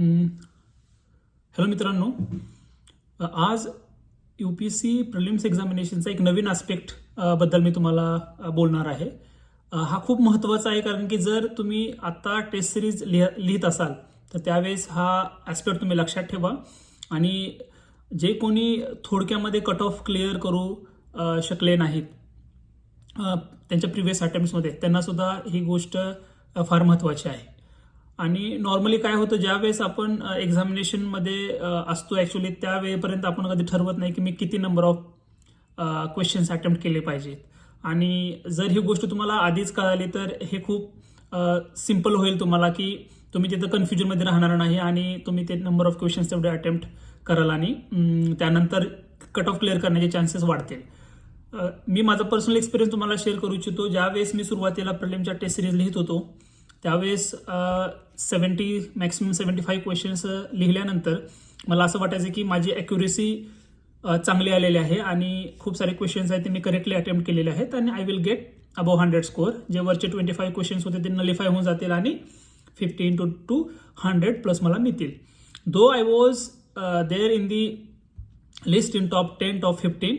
Hello मित्रांनो. आज U P C prelims एक्झामिनेशनचा एक नवीन आस्पेक्टबद्दल मी तुम्हाला बोलणार आहे. हा खूप महत्त्वाचा आहे कारण की जर तुम्ही आता टेस्ट सिरीज लिह लिहित असाल तर त्यावेळेस हा ॲस्पेक्ट तुम्ही लक्षात ठेवा. आणि जे कोणी थोडक्यामध्ये कट ऑफ क्लिअर करू शकले नाहीत त्यांच्या प्रिव्हियस अटेम्प्ट्समध्ये त्यांनासुद्धा ही गोष्ट फार महत्त्वाची आहे. आणि नॉर्मली काय होतं ज्यावेळेस आपण एक्झामिनेशनमध्ये असतो ॲक्च्युली त्या वेळेपर्यंत आपण कधी ठरवत नाही की मी किती नंबर ऑफ क्वेश्चन्स अटेम्प्ट केले पाहिजेत. आणि जर ही गोष्ट तुम्हाला आधीच कळाली तर हे खूप सिंपल होईल तुम्हाला की तुम्ही तिथं कन्फ्युजनमध्ये राहणार नाही आणि तुम्ही ते नंबर ऑफ क्वेश्चन्स तेवढे अटेम्प्ट कराल आणि त्यानंतर कट ऑफ क्लिअर करण्याचे चान्सेस वाढतील. मी माझा पर्सनल एक्सपिरियन्स तुम्हाला शेअर करू इच्छितो. ज्यावेळेस मी सुरुवातीला प्रिलिमच्या टेस्ट सिरीज लिहित होतो त्यावेळेस seventy maximum seventy five questions लिहिल्यानंतर मला असं वाटायचं की माझी ॲक्युरेसी चांगली आलेली आहे आणि खूप सारे क्वेश्चन्स आहेत ते मी करेक्टली अटेम्प्ट केलेले आहेत आणि I will get above hundred score जे वरचे ट्वेंटी फाईव्ह क्वेश्चन्स होते ते नलिफाय होऊन जातील आणि fifteen two two hundred plus मला मिळतील. Though I was there in the list in top ten top fifteen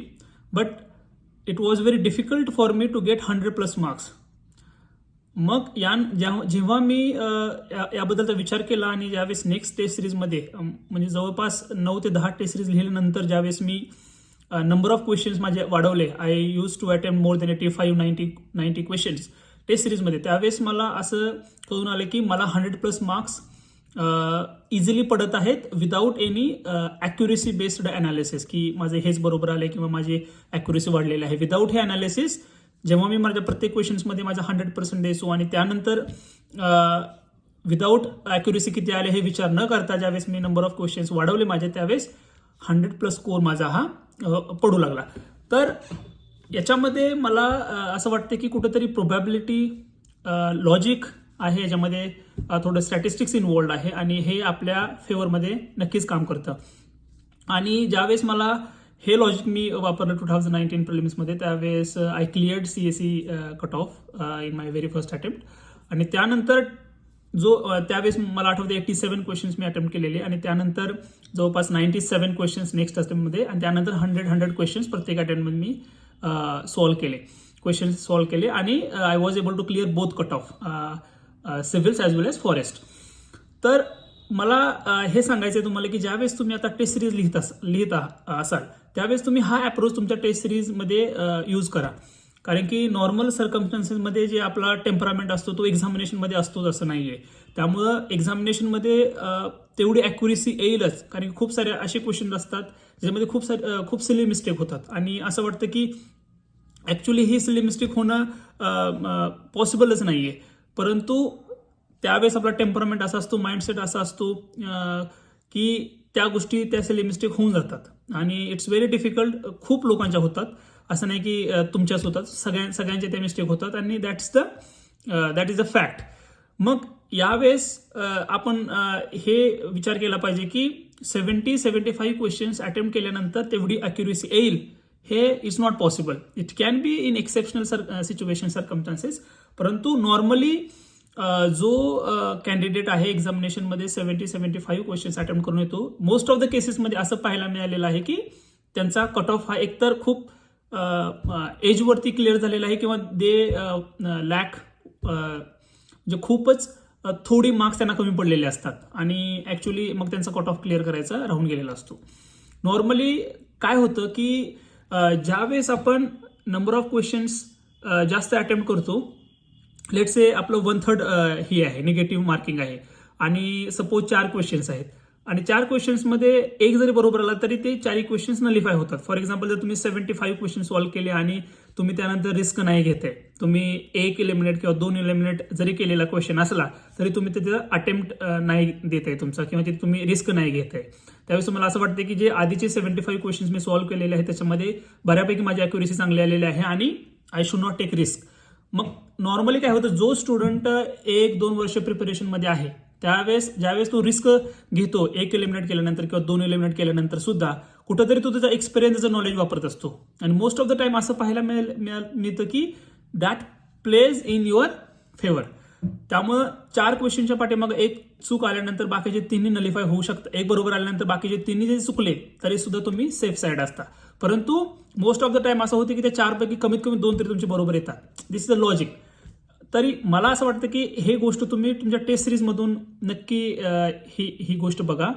but it was very difficult for me to get hundred plus marks मग या जेव्हा जेव्हा मी या- याबद्दलचा विचार केला आणि ज्यावेळेस नेक्स्ट टेस्ट सिरीजमध्ये म्हणजे जवळपास नऊ ते दहा टेस्ट सिरीज लिहिल्यानंतर ज्यावेळेस मी नंबर ऑफ क्वेश्चन्स माझे वाढवले I use to attempt more than eighty five ninety ninety questions test सिरीजमध्ये त्यावेळेस मला असं कळून आलं की मला हंड्रेड प्लस मार्क्स इझिली पडत आहेत without any accuracy based analysis की माझे हेच बरोबर आले किंवा माझे ॲक्युरेसी वाढलेले आहे. विदाऊट हे अनालिसिस जेव्हा मी माझ्या प्रत्येक क्वेश्चन्समध्ये माझा हंड्रेड पर्सेंट द्यायचो आणि त्यानंतर विदाऊट ॲक्युरेसी किती आले हे विचार न करता ज्यावेळेस मी नंबर ऑफ क्वेश्चन्स वाढवले माझे त्यावेळेस हंड्रेड प्लस स्कोअर माझा हा पडू लागला. तर याच्यामध्ये मला असं वाटतं की कुठंतरी प्रोबॅबिलिटी लॉजिक आहे याच्यामध्ये थोडं स्टॅटिस्टिक्स इन्वॉल्ड आहे आणि हे आपल्या फेवरमध्ये नक्कीच काम करतं. आणि ज्यावेळेस मला हे लॉजिक मी वापरलं टू थाउजंड नाईन्टीन प्रिलिम्समध्ये त्यावेळेस I cleared C S C cut off in my very first attempt आणि त्यानंतर जो uh, त्यावेळेस मला आठवते एटी सेवन क्वेश्चन्स मी अटेम्प्ट केलेले. आणि त्यानंतर जवळपास नाईन्टी सेवन क्वेश्चन्स नेक्स्ट अटेम्प्टमध्ये आणि त्यानंतर हंड्रेड हंड्रेड क्वेश्चन्स प्रत्येक अटेम्प्टमध्ये मी uh, सॉल्व्ह केले. क्वेश्चन्स सॉल्व्ह केले आणि I was able to clear both cut off civils as well as forest तर मला हे सांगायचं आहे तुम्हाला की ज्यावेळेस तुम्ही आता टेस्ट सिरीज लिहित अस लिहित असाल त्यावेळेस तुम्ही हा अप्रोच तुमच्या टेस्ट सिरीजमध्ये यूज करा. कारण की नॉर्मल सर्कमस्टन्सेसमध्ये जे आपला टेम्परामेंट असतो तो एक्झामिनेशनमध्ये असतोच असं नाही आहे त्यामुळं एक्झामिनेशनमध्ये तेवढी ॲक्युरेसी येईलच. कारण की खूप सारे असे क्वेश्चन असतात ज्यामध्ये खूप सारे खूप सिली मिस्टेक होतात. आणि असं वाटतं की ॲक्च्युली ही सिली मिस्टेक होणं पॉसिबलच नाही आहे परंतु त्यावेळेस आपला टेम्परमेंट असा असतो माइंडसेट असा असतो की त्या गोष्टी त्या सिली मिस्टेक होऊन जातात. आणि इट्स व्हेरी डिफिकल्ट खूप लोकांच्या होतात. असं नाही की तुमच्याच होतात. सगळ्या सगळ्यांच्या त्या मिस्टेक होतात आणि that's the that is a fact मग यावेळेस आपण हे विचार केला पाहिजे की seventy seventy five questions attempt केल्यानंतर तेवढी अॅक्युरेसी येईल. हे is not possible it can be in exceptional sir situation circumstances परंतु नॉर्मली जो कॅन्डिडेट आहे एक्झामिनेशनमध्ये seventy seventy five questions attempt करून येतो. मोस्ट ऑफ द केसेसमध्ये असं पाहायला मिळालेलं आहे की त्यांचा कट ऑफ हा एकतर खूप एजवरती क्लिअर झालेला आहे किंवा दे लॅक म्हणजे खूपच थोडी मार्क्स त्यांना कमी पडलेले असतात. आणि ॲक्च्युली मग त्यांचा कट ऑफ क्लिअर करायचा राहून गेलेला असतो. नॉर्मली काय होतं की ज्यावेळेस आपण नंबर ऑफ क्वेश्चन्स जास्त अटेम्प्ट करतो लेट से आपलं वन थर्ड ही आहे निगेटिव्ह मार्किंग आहे. आणि सपोज चार क्वेश्चन्स आहेत. आणि चार क्वेश्चन्समध्ये एक जरी बरोबर आला तरी ते चारही क्वेश्चन्स नलिफाय होतात. फॉर एक्झाम्पल जर तुम्ही सेव्हन्टी फाईव्ह क्वेश्चन सॉल्व्ह केले आणि तुम्ही त्यानंतर रिस्क नाही घेते तुम्ही एक इलिमिनेट किंवा दोन इलिमिनेट जरी केलेला क्वेश्चन असला तरी तुम्ही तिथे अटेम्प्ट नाही देत आहे तुमचा किंवा तिथे तुम्ही रिस्क नाही घेत आहे त्यावेळेस मला असं वाटतं की जे आधीचे सेव्हन्टी फाईव्ह क्वेश्चन्स मी सॉल्व्ह केलेले आहे त्याच्यामध्ये बऱ्यापैकी माझी अॅक्युरेसी चांगली आलेली आहे आणि I should not take risk मग नॉर्मली काय होतं जो स्टुडंट एक दोन वर्ष प्रिपरेशनमध्ये आहे त्यावेळेस ज्यावेळेस तो रिस्क घेतो एक एलिमिनेट केल्यानंतर किंवा दोन एलिमिनेट केल्यानंतर सुद्धा कुठंतरी तो त्याचा एक्सपिरियन्सचं नॉलेज वापरत असतो. आणि मोस्ट ऑफ द टाइम असं पाहायला मिळेल मिळतं की that plays in your favour त्यामुळं चार क्वेश्चनच्या पाठीमागं एक चूक आल्यानंतर बाकीचे तिन्ही नलिफाय होऊ शकतात एक बरोबर आल्यानंतर बाकीचे तिन्ही जरी चुकले तरी सुद्धा तुम्ही सेफ साईड असता. परंतु मोस्ट ऑफ द टाइम असं होतं की त्या चारपैकी कमीत कमी दोन तरी तुमचे बरोबर येतात. दिस इज द लॉजिक तरी मला असं वाटतं की हे गोष्ट तुम्ही तुमच्या टेस्ट सिरीजमधून नक्की ही ही गोष्ट बघा.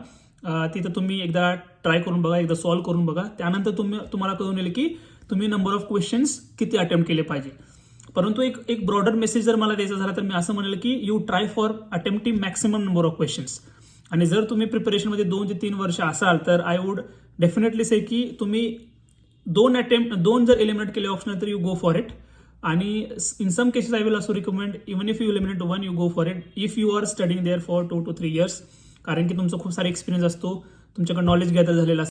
तिथं तुम्ही एकदा ट्राय करून बघा एकदा सॉल्व्ह करून बघा. त्यानंतर तुम्ही तुम्हाला कळून येईल की तुम्ही नंबर ऑफ क्वेश्चन्स किती अटेम्प्ट केले पाहिजे. परंतु एक एक ब्रॉडर मेसेज जर मला द्यायचा झाला तर मी असं म्हणेल की you try for attempting maximum number of questions आणि जर तुम्ही प्रिपरेशनमध्ये दोन ते तीन वर्ष असाल तर आय वुड डेफिनेटली से की तुम्ही दोन अटेम्प्ट दोन जर एलिमिनेट केले ऑप्शनल तर यू गो फॉर इट आणि in some cases I will also recommend even if you eliminate one you go for it if you are studying there for two two three years कारण की तुमचा खूप सारा experience असतो तुमच्याकडे knowledge gather झालेला असतो